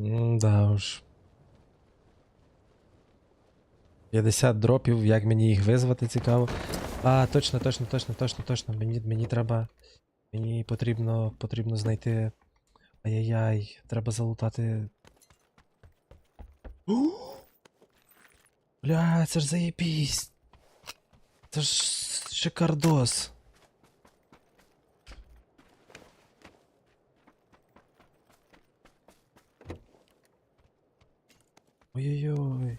М, Да уж. 50 дропів, як мені їх визвати, цікаво. А, точно, точно, точно, точно, точно. Мені, мені треба. Мені потрібно, потрібно знайти. Ай-яй-яй, треба залутати. Бля, це ж заєбісь. Це ж шикардос. Ой-ой-ой.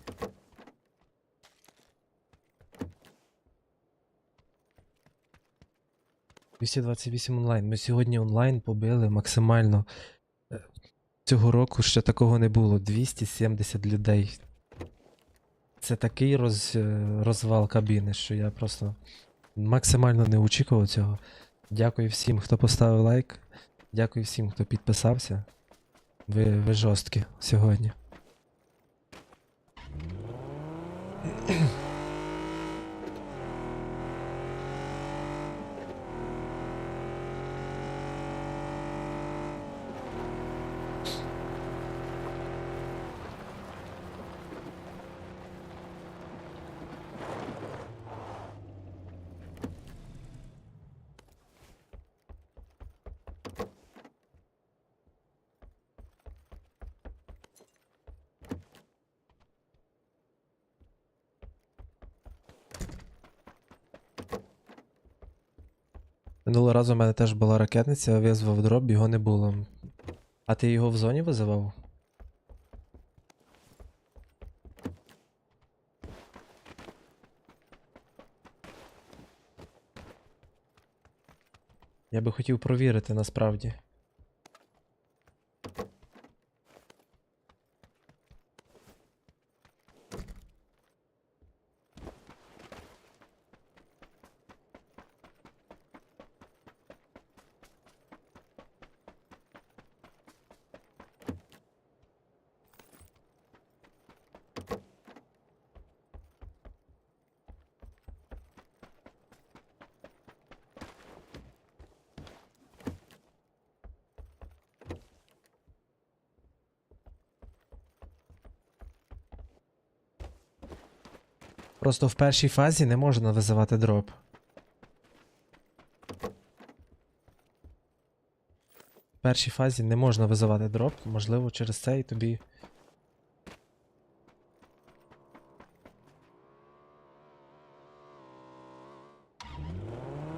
«228 онлайн. Ми сьогодні онлайн побили максимально. Е, Цього року ще такого не було. 270 людей. Це такий роз, е, розвал кабіни, що я просто максимально не очікував цього. Дякую всім, хто поставив лайк. Дякую всім, хто підписався. Ви, ви жорсткі сьогодні. Mm-hmm. Минулого разу в мене теж була ракетниця, я визвав дроб, його не було. А ти його в зоні визивав? Я би хотів провірити насправді. Просто в першій фазі не можна визивати дроп. В першій фазі не можна визивати дроп, можливо, через це і тобі.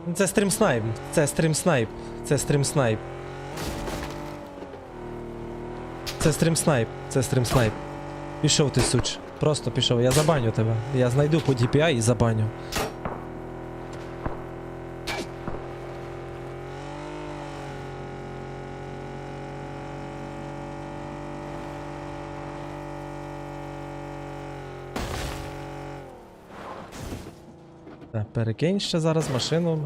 Ну, Це стрім снайп, це стрім снайп, це стрім снайп. Це стрім снайп, це стрім снайп. Пішов ти суч. Просто пішов. Я забаню тебе. Я знайду по DPI і забаню. Перекинь ще зараз машину.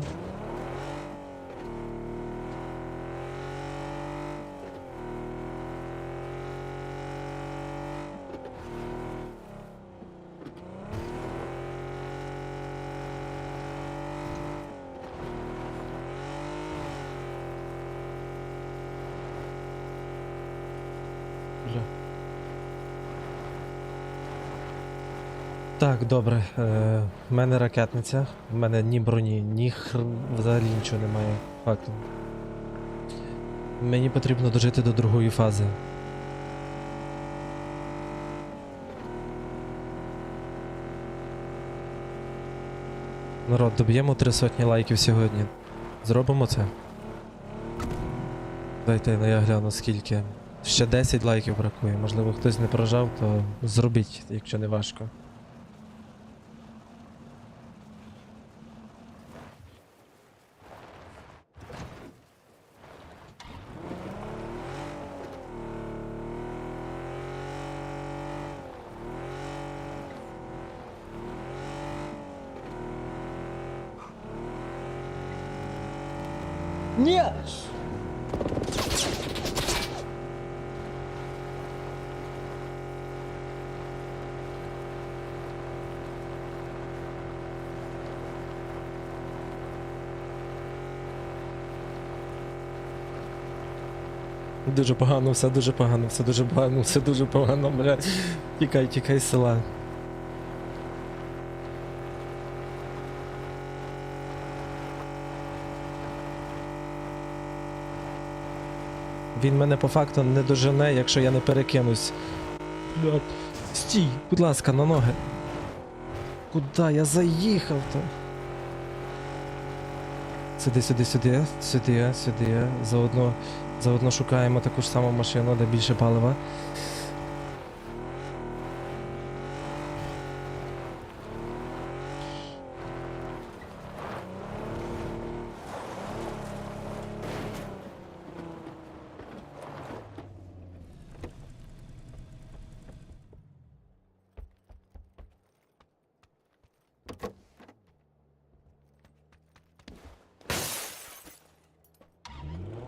Так, добре. Е, в мене ракетниця. В мене ні броні, ні хр... взагалі нічого немає. Фактом. Мені потрібно дожити до другої фази. Народ, доб'ємо три сотні лайків сьогодні. Зробимо це? Дайте ну я гляну скільки. Ще 10 лайків бракує. Можливо, хтось не прожав, то зробіть, якщо не важко. Дуже погано, все дуже погано, все дуже погано, все дуже погано, бля. Тікай, тікай з села. Він мене по факту не дожене, якщо я не перекинусь. Блядь. Стій, будь ласка, на ноги. Куда я заїхав то? Сюди, сюди, сюди, сюди, сюди. Заодно, заодно шукаємо таку ж саму машину, де більше палива.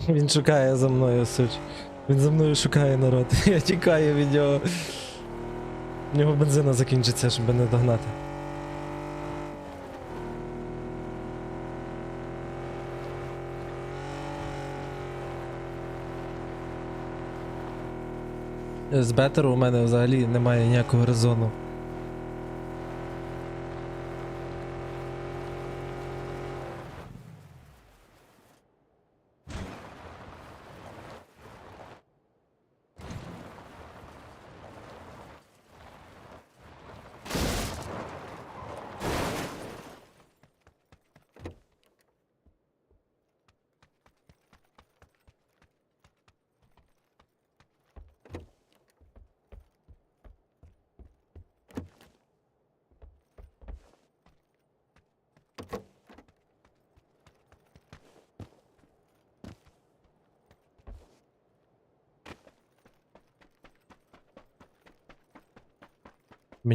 Він шукає за мною, суч. Він за мною шукає народ. Я тікаю від нього. У нього бензина закінчиться, щоб не догнати. З бетеру у мене взагалі немає ніякого резону.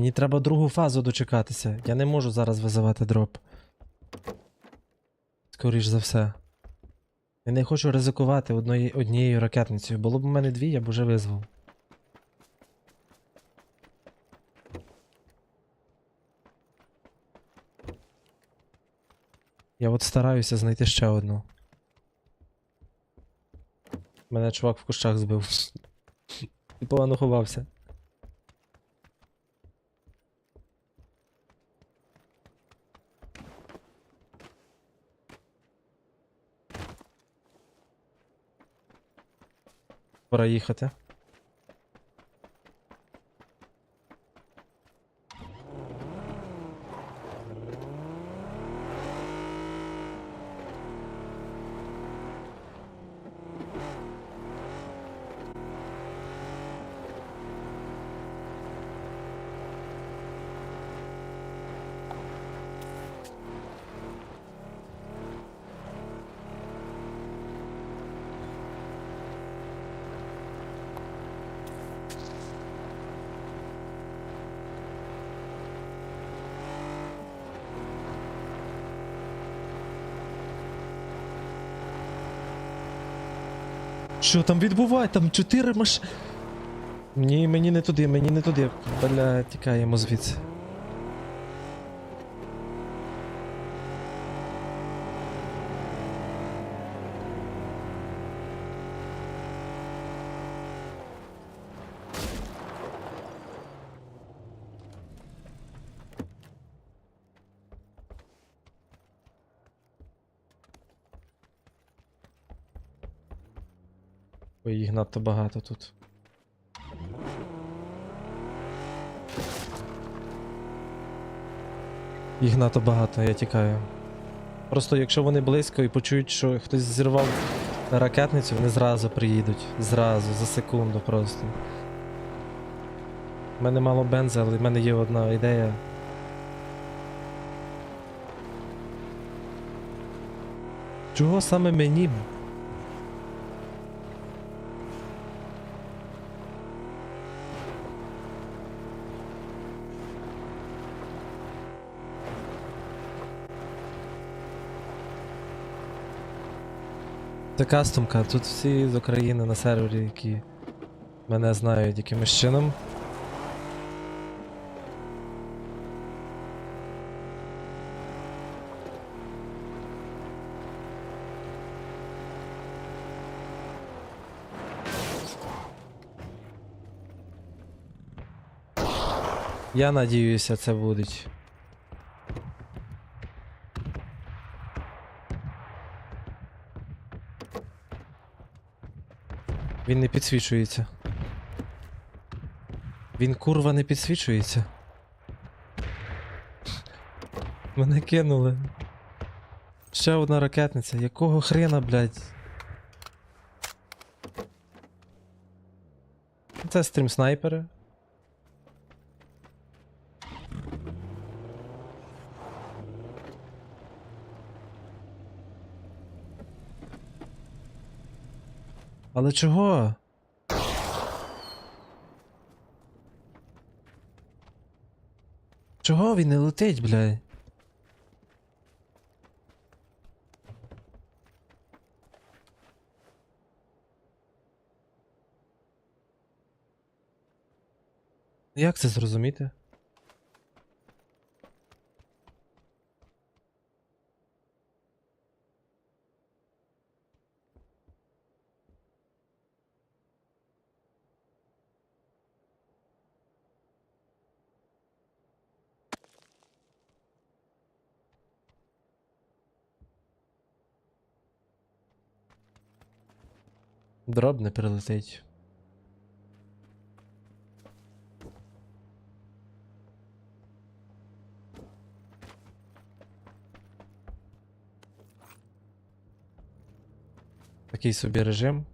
Мені треба другу фазу дочекатися. Я не можу зараз визивати дроп. Скоріш за все. Я не хочу ризикувати одної, однією ракетницею. Було б у мене дві, я б уже визвав. Я от стараюся знайти ще одну. Мене чувак в кущах збив. І погано ховався. Пора їхати. Що там відбуває? Там чотири маш... Ні, мені не туди, мені не туди. Бля, тікаємо звідси. Ой, їх надто багато тут. Їх надто багато, я тікаю. Просто якщо вони близько і почують, що хтось зірвав ракетницю, вони зразу приїдуть. Зразу, за секунду просто. У мене мало бензу, але в мене є одна ідея. Чого саме мені? Це кастомка, тут всі з України на сервері, які мене знають якимось чином. Я надіюся, це будуть. Він не підсвічується. Він курва не підсвічується. Мене кинули. Ще одна ракетниця. Якого хрена, блядь? Це стрім снайпери. Але чого? Чого він не летить, блядь? Як це зрозуміти? Дроб не прилетить. Такий собі режим.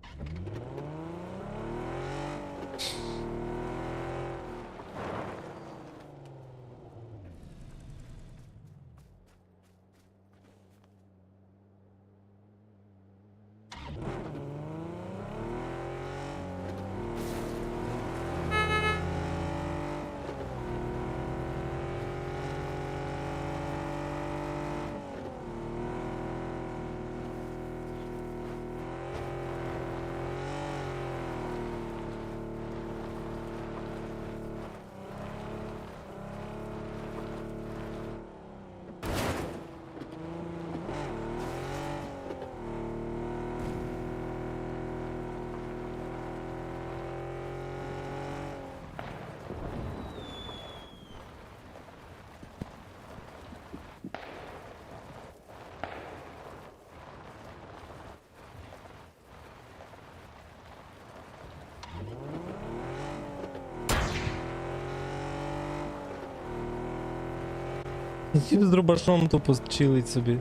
З дробашом тупо чилить собі.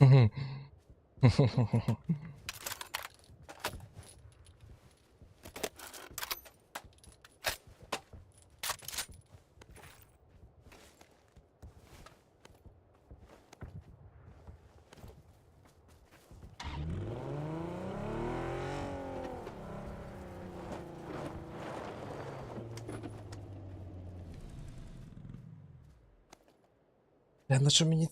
Бля, на що мені.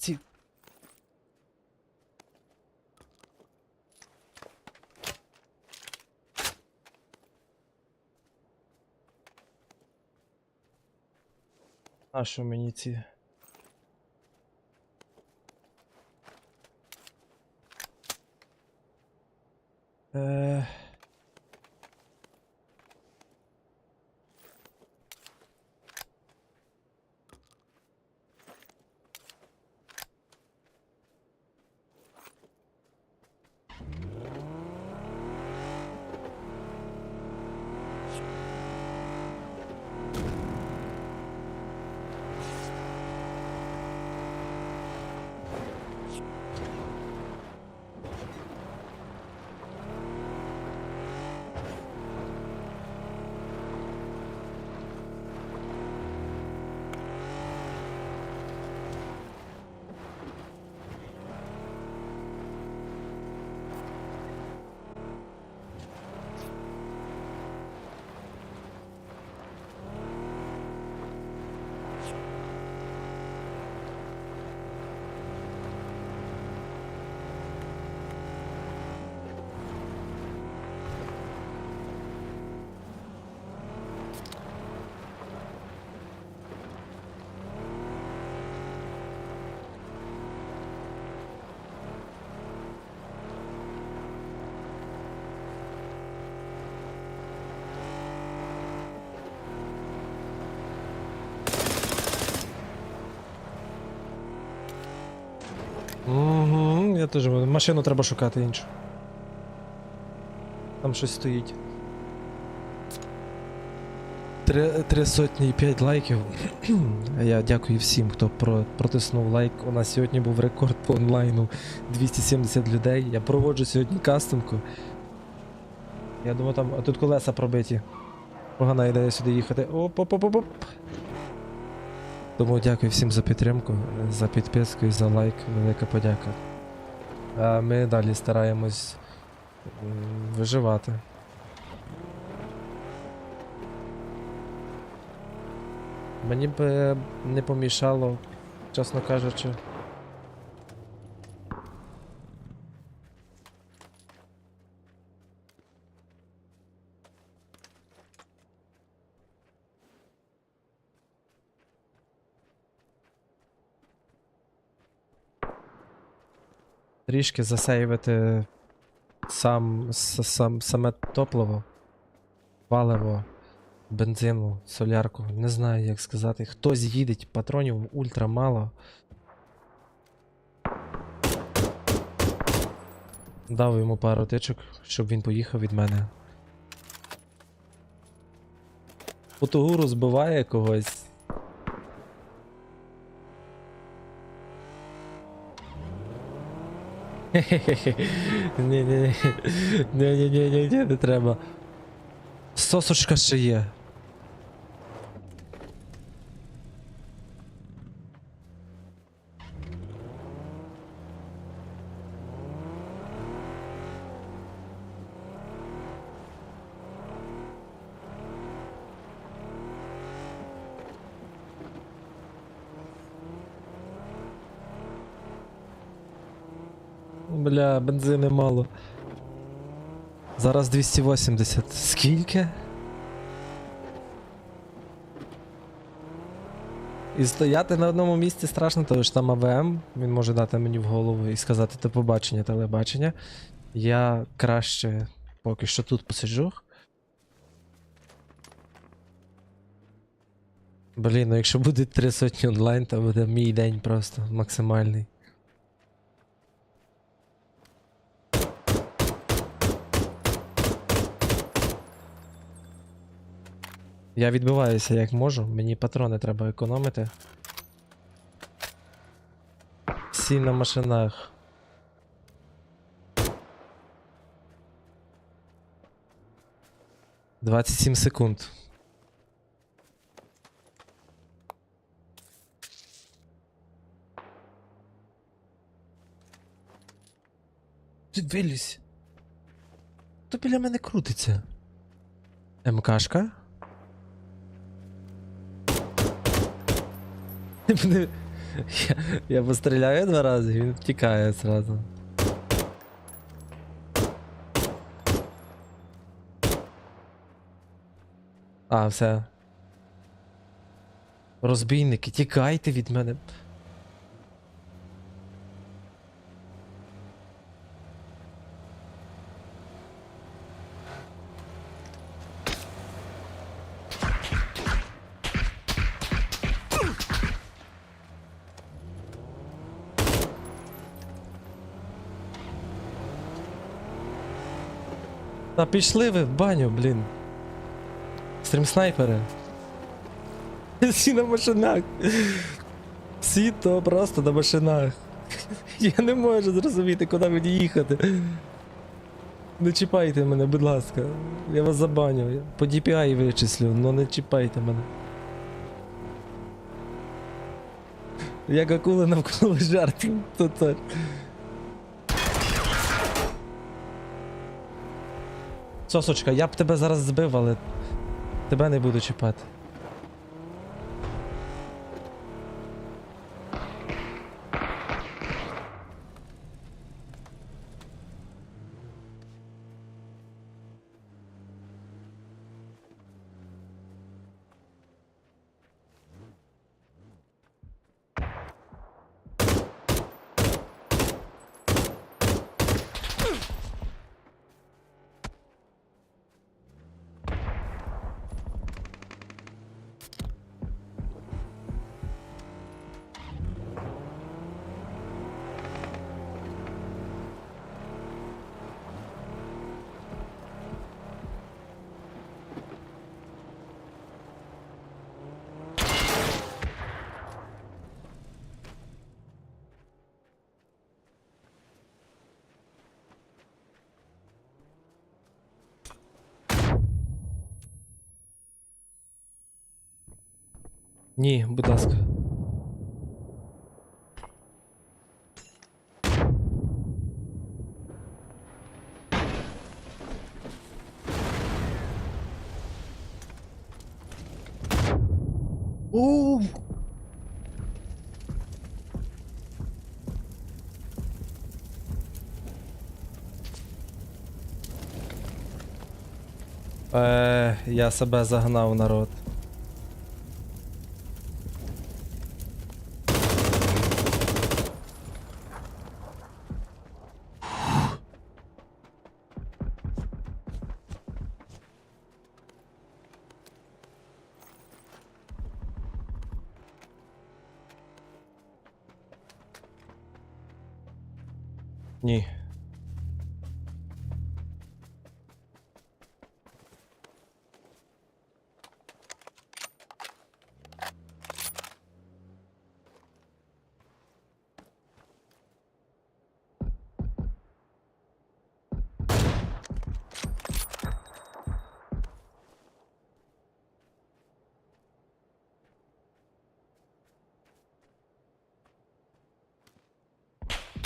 А що мені ці. Е... Угу, я теж машину треба шукати іншу. Там щось стоїть. Три, три сотні і п'ять лайків. Я дякую всім, хто про, протиснув лайк. У нас сьогодні був рекорд по онлайну 270 людей. Я проводжу сьогодні кастомку. Я думаю, там. А тут колеса пробиті. Погана ідея сюди їхати. Оп-оп-оп-оп. Тому дякую всім за підтримку, за підписку і за лайк. Велика подяка. А ми далі стараємось виживати. Мені б е, не помішало, чесно кажучи. Трішки засейвити сам, сам, саме топливо, паливо, бензину, солярку. Не знаю, як сказати. Хтось їдеть, патронів ультра мало. Дав йому пару тичок, щоб він поїхав від мене. Фотогуру збиває когось. Ні, ні, ні. Ні, ні, ні, ні, ні, не треба. Сосочка ще є. Бля, бензини мало. Зараз 280. Скільки? І стояти на одному місці страшно, тому що там АВМ, він може дати мені в голову і сказати до побачення, телебачення. Я краще поки що тут посиджу. Блін, ну якщо буде три сотні онлайн, то буде мій день просто максимальний. Я відбиваюся як можу, мені патрони треба економити. Всі на машинах. Двадцять сім секунд. Ти вилізь. Хто біля мене крутиться? МКшка? Я, я постріляю два рази, він втікає зразу. А, все. Розбійники, тікайте від мене. Пішли ви в баню, блін. Стрім снайпери. Всі на машинах. Всі то просто на машинах. Я не можу зрозуміти, куди мені їхати. Не чіпайте мене, будь ласка. Я вас забаню. Я По DPI вичислю, але не чіпайте мене. Як акула навколо жарт. То це. Сосочка, я б тебе зараз збив, але тебе не буду чіпати. Ні, будь ласка. Оу! Е, я себе загнав народ.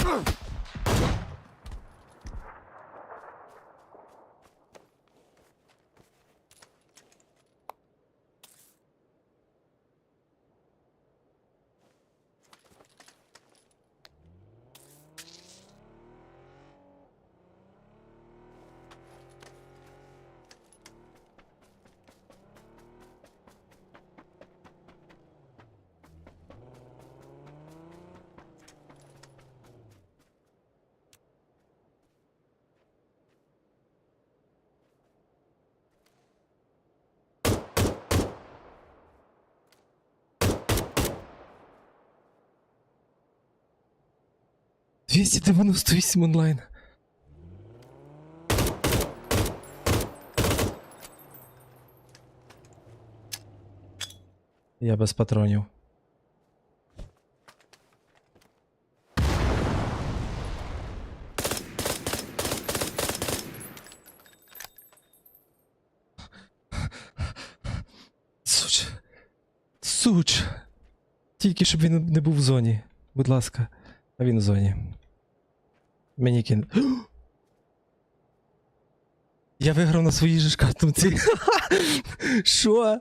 Ugh! 298 онлайн. Я без патронів. Суч. Суч. Тільки щоб він не був в зоні. Будь ласка, а він в зоні. Мені кин. Я виграв на своїй же ж картонці. Що?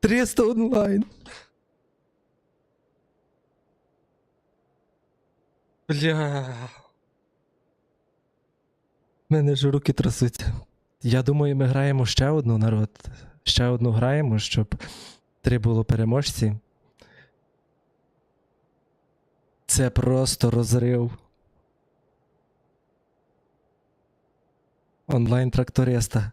Триста онлайн. Бля. У мене ж руки трясуться. Я думаю, ми граємо ще одну народ. Ще одну граємо, щоб три було переможці. Це просто розрив. Онлайн тракториста.